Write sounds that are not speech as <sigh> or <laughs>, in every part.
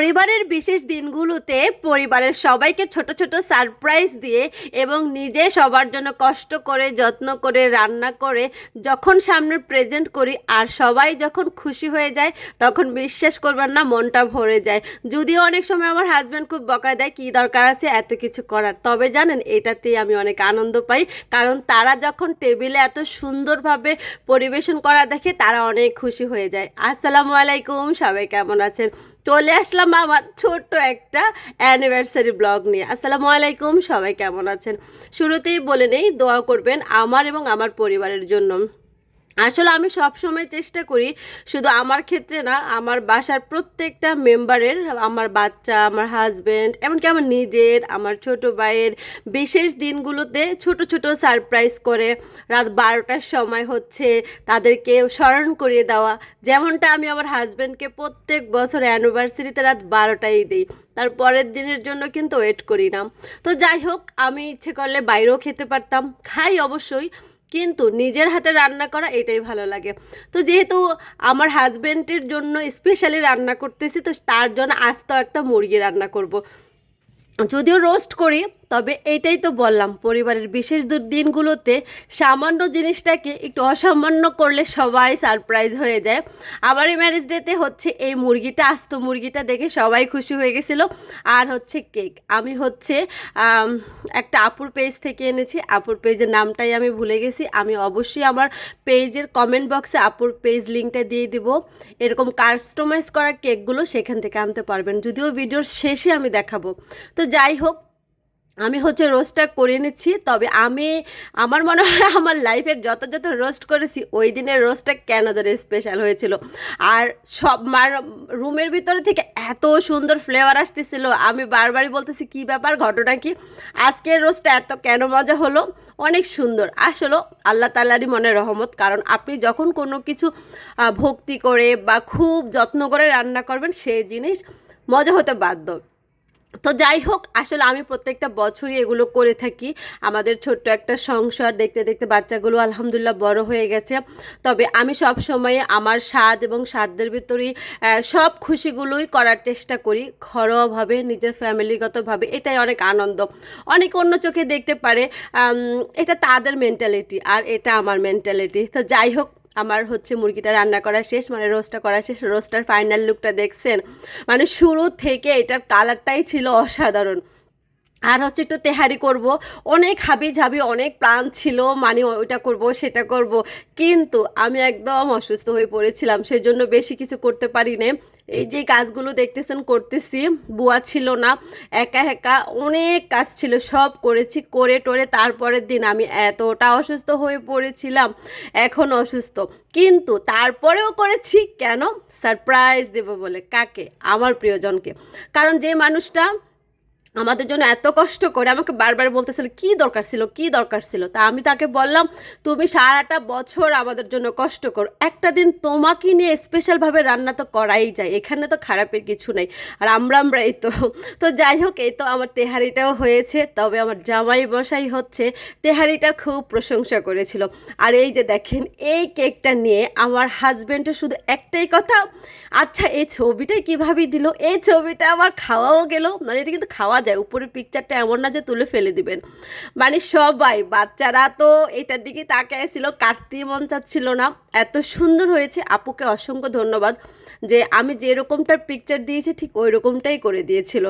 পরিবারের বিশেষ দিনগুলোতে পরিবারের সবাইকে ছোট ছোট সারপ্রাইজ দিয়ে এবং নিজে সবার জন্য কষ্ট করে, যত্ন করে, রান্না করে, যখন সামনে প্রেজেন্ট করি আর সবাই যখন খুশি হয়ে যায়, তখন বিশ্বাস করবেন না, মনটা ভরে যায়। যদিও অনেক সময় আমার হাজব্যান্ড খুব বকা দেয়, কী দরকার আছে? এত কিছু করার। তবে জানেন, এটাতেই আমি অনেক আনন্দ পাই। কারণ তারা যখন টেবিলে এত সুন্দরভাবে পরিবেশন করা দেখে, তারা অনেক খুশি হয়ে যায়। আসসালামু আলাইকুম, সবাই কেমন আছেন? চলে আসলাম আমার ছোট্ট একটা অ্যানিভার্সারি ব্লগ নিয়ে। আসসালামু আলাইকুম, সবাই কেমন আছেন? শুরুতেই বলে নেই, দোয়া করবেন আমার এবং আমার পরিবারের জন্য। আসলে আমি সব সময় চেষ্টা করি, শুধু আমার ক্ষেত্রে না, আমার বাসার প্রত্যেকটা মেম্বারের আমার বাচ্চা, আমার হাজব্যান্ড এমনকি আমার নিজের, আমার ছোট ভাইয়ের বিশেষ দিনগুলোতে ছোট ছোট সারপ্রাইজ করে। রাত বারোটার সময় হচ্ছে তাদেরকে স্মরণ করিয়ে দেওয়া। যেমনটা আমি আমার হাজব্যান্ডকে প্রত্যেক বছর অ্যানিভার্সারিতে রাত বারোটাই দিই। তার পরের দিনের জন্য কিন্তু ওয়েট করি না। তো যাই হোক, আমি ইচ্ছে করলে বাইরেও খেতে পারতাম। খাই অবশ্যই। কিন্তু নিজের হাতে রান্না করা এটাই ভালো লাগে। তো যেহেতু আমার হাজব্যান্ডের জন্য স্পেশালি রান্না করতেছি, তো তার জন্য আজ তো একটা মুরগি রান্না করব। যদিও রোস্ট করি তবে এইটাই তো বললাম, পরিবারের বিশেষ দিনগুলোতে সামান্য জিনিসটাকে একটু অসামান্য করলে সবাই সারপ্রাইজ হয়ে যায়। আমার এই ম্যারেজ ডেতে হচ্ছে এই মুরগিটা, আস্ত মুরগিটা দেখে সবাই খুশি হয়ে গেছিল। আর হচ্ছে কেক আমি হচ্ছে একটা আপুর পেজ থেকে এনেছি। আপুর পেজের নামটাই আমি ভুলে গেছি। আমি অবশ্যই আমার পেজের কমেন্ট বক্সে আপুর পেজ লিঙ্কটা দিয়ে দিব। এরকম কাস্টমাইজ করা কেকগুলো সেখান থেকে আনতে পারবেন। যদিও ভিডিওর শেষে আমি দেখাবো। তো যাই হোক আমি হচ্ছে রোস্টটা করে নিচ্ছি, তবে আমি, আমার মনে হয় আমার লাইফের যত যত রোস্ট করেছি, ওই দিনের রোস্টটা কেন জানি স্পেশাল হয়েছিল। আর সব মার, রুমের ভিতরে থেকে এত সুন্দর ফ্লেভার আসতেছিল, আমি বারবারই বলতেছি, কি ব্যাপার, ঘটনা কি? আজকের রোস্টটা এত কেন মজা হলো? অনেক সুন্দর। আসলে আল্লাহ তাল্লারই মনে রহমত, কারণ আপনি যখন কোনো কিছু ভক্তি করে বা খুব যত্ন করে রান্না করবেন, সেই জিনিস মজা হতে বাধ্য। তো যাই হোক, আসলে আমি প্রত্যেকটা বছরই এগুলো করে থাকি। আমাদের ছোট্ট একটা সংসার, দেখতে দেখতে বাচ্চাগুলো আলহামদুলিল্লাহ বড় হয়ে গেছে। তবে আমি সব সময় আমার স্বাদ এবং স্বাদের ভিতরেই সব খুশিগুলোই করার চেষ্টা করি। ঘরোয়াভাবে, নিজের ফ্যামিলিগতভাবে, এটাই অনেক আনন্দ। অনেক অন্য চোখে দেখতে পারে এটা তাদের মেন্টালিটি আর এটা আমার মেন্টালিটি তো যাই হোক আমার হচ্ছে মুরগিটা রান্না করা শেষ মানে রোস্টটা করা শেষ রোস্টার ফাইনাল লুকটা দেখছেন? মানে শুরু থেকে এটার কালারটাই ছিল অসাধারণ। আর হচ্ছে একটু তেহারি করব। অনেক হাবি ঝাবি অনেক প্রাণ ছিল মানে ওইটা করব, সেটা করব। কিন্তু আমি একদম অসুস্থ হয়ে পড়েছিলাম সেই জন্য বেশি কিছু করতে পারি না এই যে কাজগুলো দেখতেছেন, করতেছি। বুয়া ছিল না, একা একা অনেক কাজ ছিল, সব করেছি, করে টোরে তারপরের দিন আমি এতটা অসুস্থ হয়ে পড়েছিলাম, এখন অসুস্থ। কিন্তু তারপরেও করেছি, কেন? সারপ্রাইজ দেব বলে। কাকে? আমার প্রিয়জনকে। কারণ যে মানুষটা আমাদের জন্য এত কষ্ট করে আমাকে বারবার বলতেছিল, কি দরকার ছিল? কি দরকার ছিল? তা আমি তাকে বললাম, তুমি সারাটা বছর আমাদের জন্য কষ্ট করো। একটা দিন তোমাকে নিয়ে স্পেশালভাবে রান্না তো করাই যায়, এখানে তো খারাপের কিছু নেই। আর আমরা আমরা এই তো। তো যাই হোক, এই তো আমার তেহারিটাও হয়েছে, তবে আমার জামাই বসাই হচ্ছে তেহারিটার খুব প্রশংসা করেছিল। আর এই যে দেখেন, এই কেকটা নিয়ে আমার হাজব্যান্ডের শুধু একটাই কথা আচ্ছা এই ছবিটাই কীভাবে দিল? এই ছবিটা আমার খাওয়াও গেল। মানে এটা কিন্তু খাওয়া যায়, উপরের পিকচারটা এমন না যে তুলে ফেলে দিবেন। মানে সবাই, বাচ্চারা তো এটার দিকে তাকায় ছিল, কাটতে মন চাচ্ছিল না। এত সুন্দর হয়েছে। আপুকে অসংখ্য ধন্যবাদ যে আমি যেরকমটার পিকচার দিয়েছি, ঠিক ওই রকমটাই করে দিয়েছিল।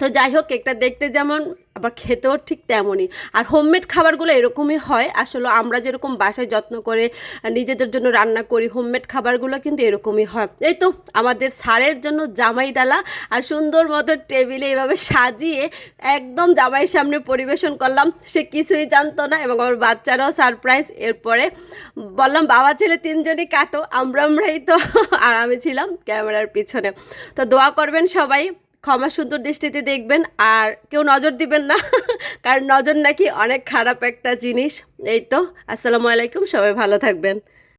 তো যাই হোক, কেকটা দেখতে যেমন, আবার খেতেও ঠিক তেমনই। আর হোমমেড খাবারগুলো এরকমই হয়। আসলে আমরা যেরকম বাসায় যত্ন করে নিজেদের জন্য রান্না করি হোমমেড খাবারগুলো কিন্তু এরকমই হয়। এই তো আমাদের সারের জন্য জামাই ডালা আর সুন্দর মতো টেবিলে এভাবে সাজিয়ে একদম জামাইয়ের সামনে পরিবেশন করলাম। সে কিছুই জানতো না এবং আমার বাচ্চারাও সারপ্রাইজ এরপরে বললাম, বাবা, ছেলে তিনজনই কাটো, আমরা আমরাই তো। আর আমি ছিলাম ক্যামেরার পিছনে। তো দোয়া করবেন সবাই। ক্ষমা সুন্দর দৃষ্টিতে দেখবেন আর কেউ নজর দিবেন না, <laughs> কারণ নজর নাকি অনেক খারাপ একটা জিনিস। এই তো, আসসালামু আলাইকুম, সবাই ভালো থাকবেন।